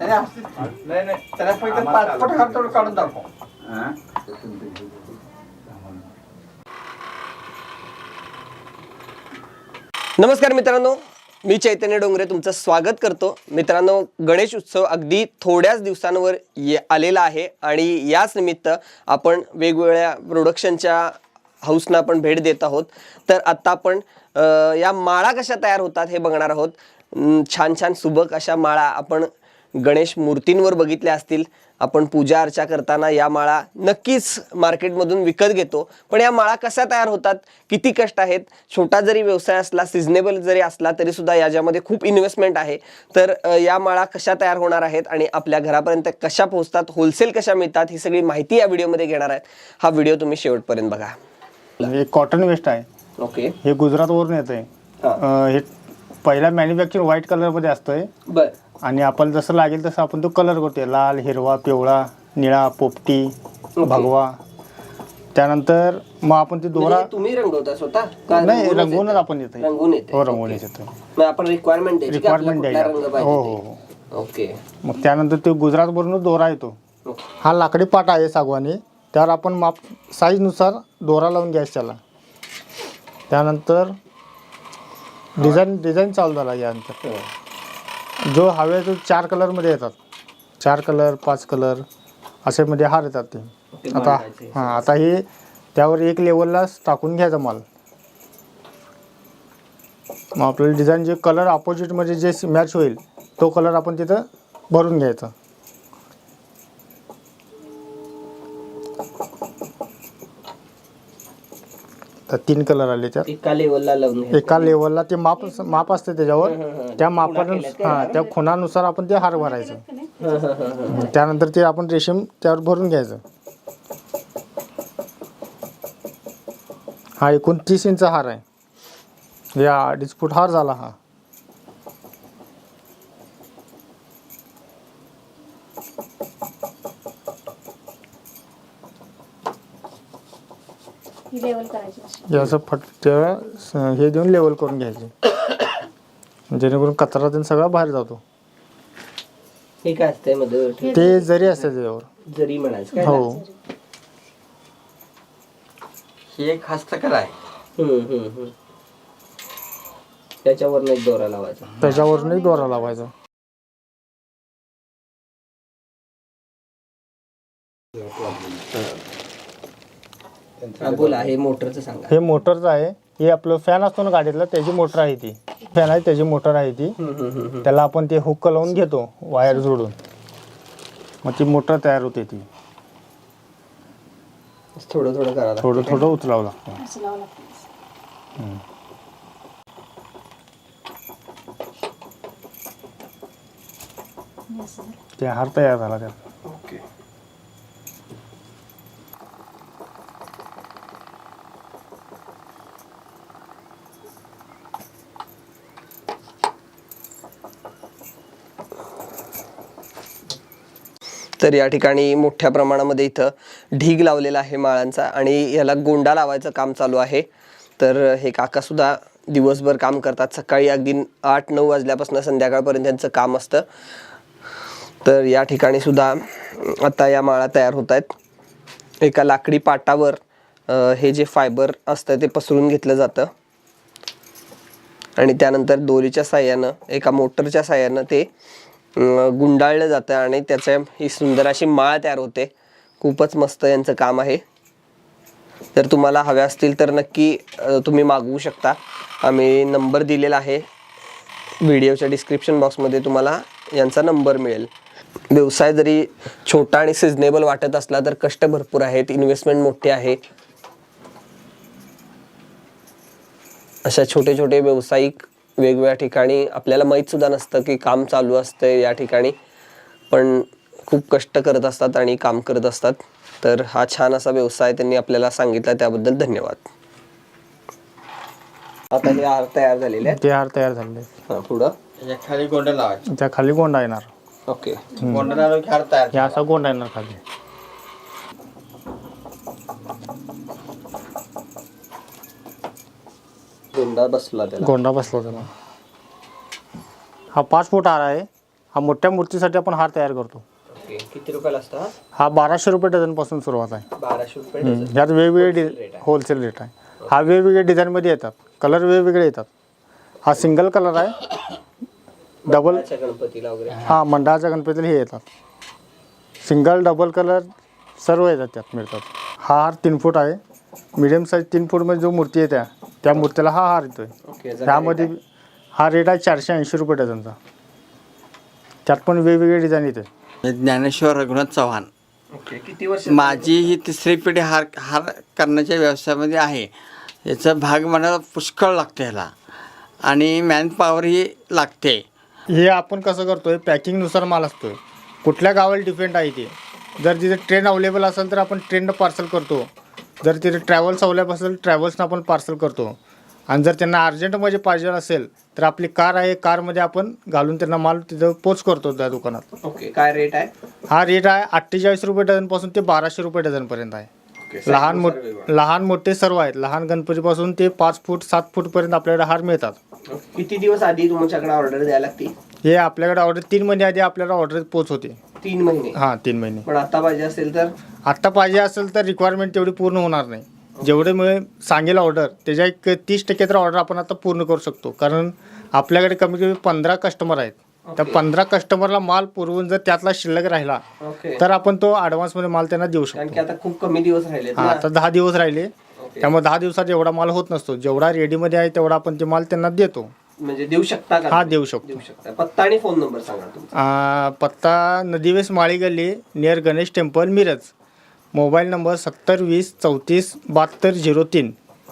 नाही असतील. नाही. नाही त्याला फक्त पासपोर्ट हा तेवढं काढून दाखव. नमस्कार मित्रांनो मी चैतन्य डोंगरे तुमचं स्वागत करतो. मित्रांनो गणेश उत्सव अगदी थोड्याच दिवसांवर ये आलेला आहे आणि याच निमित्त आपण वेगवेगळ्या प्रोडक्शनच्या हाऊसना आपण भेट देत आहोत. तर आत्ता आपण अ, या माळा कशा तयार होतात हे बघणार आहोत. अं, छान छान सुबक अशा माळा आपण गणेश मूर्तींवर बघितल्या असतील. आपण पूजा अर्चा करताना या माळा नक्कीच मार्केटमधून विकत घेतो. पण या माळा कशा तयार होतात? किती कष्ट आहेत? छोटा जरी व्यवसाय असला सिजनेबल जरी असला तरी सुद्धा याच्यामध्ये खूप इन्व्हेस्टमेंट आहे. तर या माळा कशा तयार होणार आहेत आणि आपल्या घरापर्यंत कशा पोहोचतात? होलसेल कशा मिळतात? ही सगळी माहिती या व्हिडिओमध्ये घेणार आहेत. हा व्हिडिओ तुम्ही शेवटपर्यंत बघा. हे कॉटन वेस्ट आहे. ओके हे गुजरातवरून येत आहे हा. पहिला मॅन्युफॅक्चर व्हाईट कलरमध्ये असतंय. बर. आणि आपल्याला जसं लागेल तसं आपण तो कलर करतोय. लाल हिरवा पिवळा निळा पोपटी भगवा. त्यानंतर मग आपण ते दोरा म्हणजे तुम्ही रंगवता स्वतः? का नाही रंगवूनच रंगवूनच येतं? आपण येते हो रंगवून येतो मग आपण रिक्वायरमेंट द्यायची की? आपल्याला रिक्वायरमेंट कुठला द्यायची रंग आपण. हो हो पाहिजे हो. ओके. मग त्यानंतर ते गुजरातवरूनच दोरा येतो. हा लाकडी पाटा आहे सागवानी. त्यावर आपण माप साईजनुसार दोरा लावून घ्यायचा त्याला. त्यानंतर डिझाईन डिझाईन चालू झाला यानंतर. जो हवे तो चार कलरमध्ये येतात. चार कलर पाच कलर असे मध्ये हार येतात ते. आता हां आता हे त्यावर एक लेवलला टाकून घ्यायचा माल. मग आपल्याला डिझाईन जे कलर अपोजिटमध्ये जे मॅच होईल तो कलर आपण तिथं भरून घ्यायचा. तर तीन कलर आले त्यात. एका लेवलला लावून घ्यायचं. एका लेवलला ते माप माप असते त्याच्यावर. त्या मापानं केल्यात काय हां त्या. खुणानुसार आपण ते हार भरायचं. हं, हं, हं, हं. त्यानंतर ते आपण रेशीम त्यावर भरून घ्यायचं. हा एकूण तीस इंच हार आहे. या अडीच फूट हार झाला हा. ही लेवल करायची अशी हे असं फट त्या स- हे देऊन लेवल करून घ्यायचे. जेणेकरून कचरा त्यानं सगळा बाहेर जातो. हे काय असतंयमध्ये? ते जरी असते त्याच्यावर. जरी म्हणायचं काय? हो. ही एक हस्तकला आहे. हम्म, हम्म, हम्म. त्याच्यावर एक दोरा लावायचा. त्याच्यावरूनही दोरा लावायचा. हा, बोला हे मोटरचं सांगा. हे मोटरचं आहे. हे आपलं फॅन असतो ना गाडीतला त्याची मोटर आहे ती. फॅन आहे त्याची मोटर आहे ती. हम्म, हम्म, हम्म, हम्म. त्याला आपण ते हुक लावून घेतो वायर जोडून. मग ती मोटर तयार होते ती. थोडं थोडं करा थोडं थोडं उचलावं लागतं. असं लावं लागतं. हे असं झालं. ते हार तयार झाला त्यात. तर या ठिकाणी मोठ्या प्रमाणामध्ये इथं ढीग लावलेला आहे माळांचा आणि याला गोंडा लावायचं काम चालू आहे. तर हे काकासुद्धा दिवसभर काम करतात. सकाळी अगदी आठ नऊ वाजल्यापासून संध्याकाळपर्यंत त्यांचं काम असतं. तर या ठिकाणी सुद्धा आता या माळा तयार होत आहेत. एका लाकडी पाटावर हे जे फायबर असतं ते पसरून घेतलं जातं. आणि त्यानंतर दोरीच्या साह्यानं एका मोटरच्या साह्यानं ते गुंडाळलं जातं आणि त्याच्या ही सुंदर अशी माळ तयार होते. खूपच मस्त यांचं काम आहे. जर तुम्हाला हव्या असतील तर नक्की तुम्ही मागवू शकता. आम्ही नंबर दिलेला आहे. व्हिडिओच्या डिस्क्रिप्शन बॉक्समध्ये तुम्हाला यांचा नंबर मिळेल. व्यवसाय जरी छोटा आणि सिजनेबल वाटत असला तर कष्ट भरपूर आहेत. इन्व्हेस्टमेंट मोठे आहे. अशा छोटे छोटे व्यावसायिक वेगवेगळ्या ठिकाणी आपल्याला माहीत सुद्धा नसतं की काम चालू असतं या ठिकाणी. पण खूप कष्ट करत असतात आणि काम करत असतात. तर हा छान असा व्यवसाय त्यांनी आपल्याला सांगितला त्याबद्दल धन्यवाद. आता हे हार तयार झालेले आहेत. ते हार तयार झाले हा, पुढं. खाली गोंडा लावायची. त्या खाली गोंडा येणार. ओके. गोंडा लावलं की हार तयार हे असा गोंडा येणार खाली. गोंडा बसला त्याला. गोंडा बसला त्याला. हा पाच फूट हार आहे. हा मोठ्या मूर्तीसाठी आपण हार तयार करतो. ओके किती रुपयाला असतं? हा? बाराशे रुपये डझनपासून सुरुवात आहे. बाराशे रुपये हम्म. डझन. ह्यात वेगवेगळे आहे. होलसेल रेट आहे. हा वेगवेगळ्या डिझाईनमध्ये येतात. कलर वेगवेगळे येतात. हा सिंगल कलर आहे. डबल मंडळाच्या गणपतीला वगैरे. हा मंडळाच्या गणपतीला हे येतात. सिंगल डबल कलर सर्व येतात त्यात मिळतात. हा हार तीन फूट आहे. मिडियम साईज तीन फूटमध्ये जो मूर्ती येते त्या मूर्तीला हा हार येतोय. ओके त्यामध्ये हा रेट आहे चारशे ऐंशी रुपये डझनचा त्यात पण वेगवेगळे डिझाईन येते. ज्ञानेश्वर रघुनाथ चव्हाण. ओके किती वर्ष माझी ही तिसरी पिढी हार हार करण्याच्या व्यवसायामध्ये आहे. याचा भाग मला पुष्कळ लागते ह्याला. आणि मॅनपॉवर ही लागते. हे आपण कसं करतोय पॅकिंगनुसार माल असतोय. कुठल्या गावाला डिपेंड आहे ते. जर तिथे ट्रेन अवेलेबल असेल तर आपण ट्रेननं पार्सल करतो. जर तिथे ट्रॅव्हल्स असेल ट्रॅव्हल्सनं आपण पार्सल करतो. आणि जर त्यांना अर्जंटमध्ये पाहिजे असेल तर आपली कार आहे कारमध्ये आपण घालून त्यांना माल तिथं पोच करतो त्या दुकानात. ओके काय रेट आहे? हा रेट आहे अठ्ठेचाळीस रुपये डझनपासून ते बाराशे रुपये डझनपर्यंत आहे. ओके, लहान मोठ वेगळं. लहान मोठे सर्व आहेत. लहान गणपतीपासून ते पाच फूट सात फूटपर्यंत आपल्याला हार मिळतात. किती दिवस आधी तुमच्याकडे ऑर्डर द्यायला लागते हे आपल्याकडे ऑर्डर तीन महिने आधी आपल्याला ऑर्डर पोच होते. तीन महिने. हां तीन महिने. पण आता पाहिजे असेल तर? आत्ता पाहिजे असेल तर रिक्वायरमेंट तेवढी पूर्ण होणार नाही. जेवढे मी सांगेल ऑर्डर त्याच्या एक तीस टक्के तर ऑर्डर आपण आता पूर्ण करू शकतो. कारण आपल्याकडे कमीत कमी पंधरा कस्टमर आहेत. त्या पंधरा कस्टमरला माल पुरवून जर त्यातला शिल्लक राहिला ओके तर आपण तो ॲडव्हान्समध्ये माल त्यांना देऊ कारण की शकतो आता खूप कमी दिवस राहिले हां आता दहा दिवस राहिले. त्यामुळे दहा दिवसात एवढा माल होत नसतो. जेवढा रेडीमध्ये आहे तेवढा आपण ते माल त्यांना देतो. म्हणजे देऊ शकता का हा? देऊ शकतो. देऊ शकता. पत्ता आणि फोन नंबर सांगा तुमचा. आ, पत्ता नदीवेस माळी गल्ली near Ganesh temple Miraj. Mobile number सत्तर वीस चौतीस बहात्तर झिरो तीन.